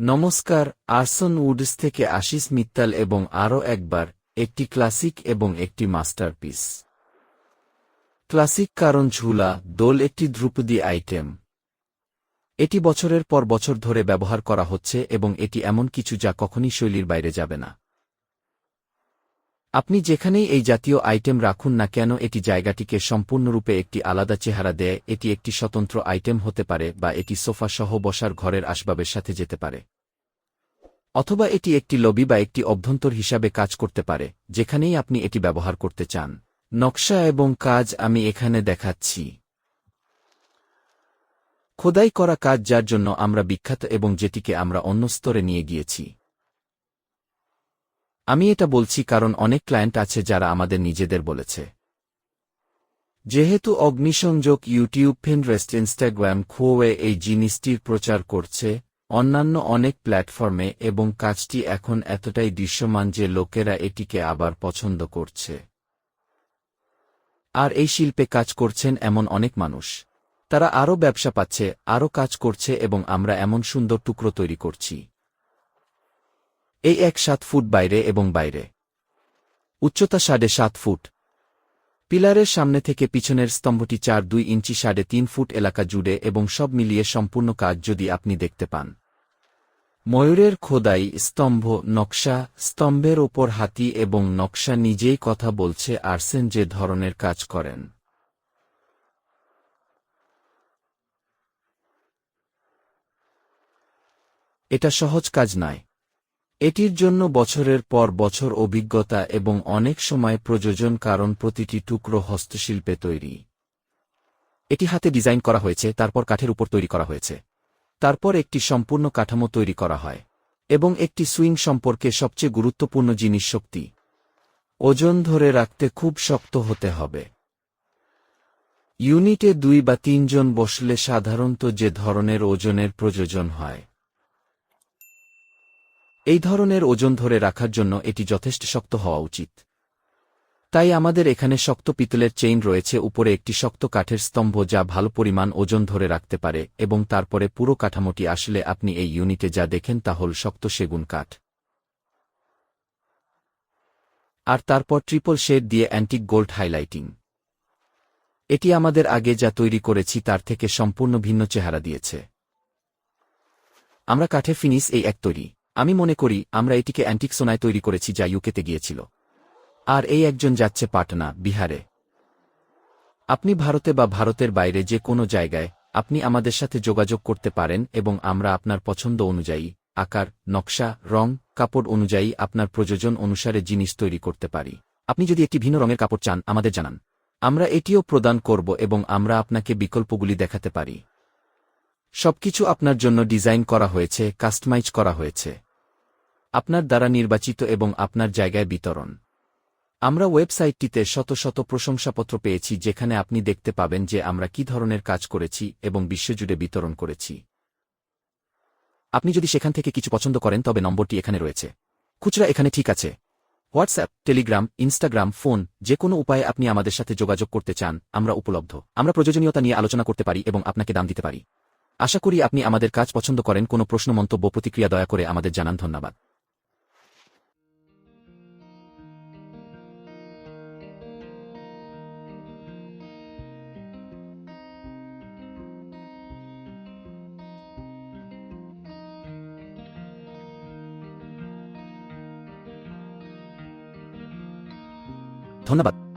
নমস্কার arson Woods থেকে আশিস মিত্তাল এবং আরও একবার, একটি ক্লাসিক এবং একটি মাস্টারপিস। ক্লাসিক কারণ ঝুলা, দোল একটি ধ্রুপদী আইটেম। এটি বছরের পর বছর ধরে ব্যবহার করা হচ্ছে এবং এটি এমন কিছু যা কখনই শৈলীর বাইরে যাবে না। আপনি যেখানেই এই জাতীয় আইটেম রাখুন না কেন, এটি জায়গাটিকে সম্পূর্ণরূপে একটি আলাদা চেহারা দেয়, এটি একটি স্বতন্ত্র আইটেম হতে পারে বা এটি সোফা সহ বসার ঘরের আসবাবের সাথে যেতে পারে। অথবা এটি একটি লবি বা একটি অভ্যন্তর হিসাবে কাজ করতে পারে, যেখানেই আপনি এটি ব্যবহার করতে চান। নকশা এবং কাজ আমি এখানে দেখাচ্ছি। খোদাই করা কাজ যার জন্য আমরা বিখ্যাত এবং যেটিকে আমরা অন্য স্তরে নিয়ে গিয়েছি। আমি এটা বলছি কারণ অনেক ক্লায়েন্ট আছে যারা আমাদের নিজেদের বলেছে। যেহেতু অগ্নিসংযোগ, ইউটিউব ফিনরেস্ট ইনস্টাগ্রাম খোয়ে এই জিনিসটির প্রচার করছে, অন্যান্য অনেক প্ল্যাটফর্মে এবং কাজটি এখন এতটাই দৃশ্যমান যে লোকেরা এটিকে আবার পছন্দ করছে। আর এই শিল্পে কাজ করছেন এমন অনেক মানুষ। তারা আরও ব্যবসা পাচ্ছে, আরও কাজ করছে এবং আমরা এমন সুন্দর টুকরো তৈরি করছি। এই এক সাত ফুট বাইরে এবং বাইরে। উচ্চতা সাড়ে সাত ফুট। পিলারের সামনে থেকে পিছনের স্তম্ভটি চার দুই ইঞ্চি সাড়ে তিন ফুট এলাকা জুড়ে এবং সব মিলিয়ে সম্পূর্ণ কাজ যদি আপনি দেখতে পান। ময়ূরের খোদাই স্তম্ভ, নকশা, স্তম্ভের ওপর হাতি এবং নকশা নিজেই কথা বলছে আরসেন যে ধরনের কাজ করেন। এটা সহজ কাজ নয়। এটির জন্য বছরের পর বছর অভিজ্ঞতা এবং অনেক সময় প্রযোজন কারণ প্রতিটি টুকরো হস্তশিল্পে তৈরি। এটি হাতে ডিজাইন করা হয়েছে, তারপর কাঠের উপর তৈরি করা হয়েছে। তারপর একটি সম্পূর্ণ কাঠামো তৈরি করা হয় এবং একটি সুইং সম্পর্কে সবচেয়ে গুরুত্বপূর্ণ জিনিস শক্তি। ওজন ধরে রাখতে খুব শক্ত হতে হবে। ইউনিটে দুই বা তিনজন বসলে সাধারণত যে ধরনের ওজনের প্রয়োজন হয়। এই ধরনের ওজন ধরে রাখার জন্য এটি যথেষ্ট শক্ত হওয়া উচিত। তাই আমাদের এখানে শক্ত পিতলের চেইন রয়েছে, উপরে একটি শক্ত কাঠের স্তম্ভ যা ভালো পরিমাণ ওজন ধরে রাখতে পারে এবং তারপরে পুরো কাঠামোটি আসলে আপনি এই ইউনিটে যা দেখেন তা হল শক্ত সেগুন কাঠ। আর তারপর ট্রিপল শেড দিয়ে অ্যান্টিক গোল্ড হাইলাইটিং। এটি আমাদের আগে যা তৈরি করেছি তার থেকে সম্পূর্ণ ভিন্ন চেহারা দিয়েছে। আমরা কাঠে ফিনিস এই এক তৈরি। আমি মনে করি, আমরা এটিকে অ্যান্টিক সোনায় তৈরি করেছি যা ইউকেতে গিয়েছিল। আর এই একজন যাচ্ছে পাটনা, বিহারে। আপনি ভারতে বা ভারতের বাইরে যে কোনো জায়গায় আপনি আমাদের সাথে যোগাযোগ করতে পারেন এবং আমরা আপনার পছন্দ অনুযায়ী, আকার, নকশা, রং, কাপড় অনুযায়ী আপনার প্রয়োজন অনুসারে জিনিস তৈরি করতে পারি। আপনি যদি একটি ভিন্ন রঙের কাপড় চান, আমাদের জানান। আমরা এটিও প্রদান করব এবং আমরা আপনাকে বিকল্পগুলি দেখাতে পারি। সবকিছু আপনার জন্য ডিজাইন করা হয়েছে, কাস্টমাইজ করা হয়েছে। আপনার দ্বারা নির্বাচিত এবং আপনার জায়গায় বিতরণ। আমরা ওয়েবসাইটটিতে শত শত প্রশংসাপত্র পেয়েছি যেখানে আপনি দেখতে পাবেন যে আমরা কি ধরনের কাজ করেছি এবং বিশ্বজুড়ে বিতরণ করেছি। আপনি যদি সেখান থেকে কিছু পছন্দ করেন, তবে নম্বরটি এখানে রয়েছে। খুচরা এখানে ঠিক আছে। হোয়াটসঅ্যাপ, টেলিগ্রাম, ইনস্টাগ্রাম, ফোন, যে কোনো উপায়ে আপনি আমাদের সাথে যোগাযোগ করতে চান, আমরা উপলব্ধ। আমরা প্রয়োজনীয়তা নিয়ে আলোচনা করতে পারি এবং আপনাকে দাম দিতে পারি। আশা করি আপনি আমাদের কাজ পছন্দ করেন। কোনো প্রশ্ন, মন্তব্য, প্রতিক্রিয়া দয়া করে আমাদের জানান। ধন্যবাদ। ধন্যবাদ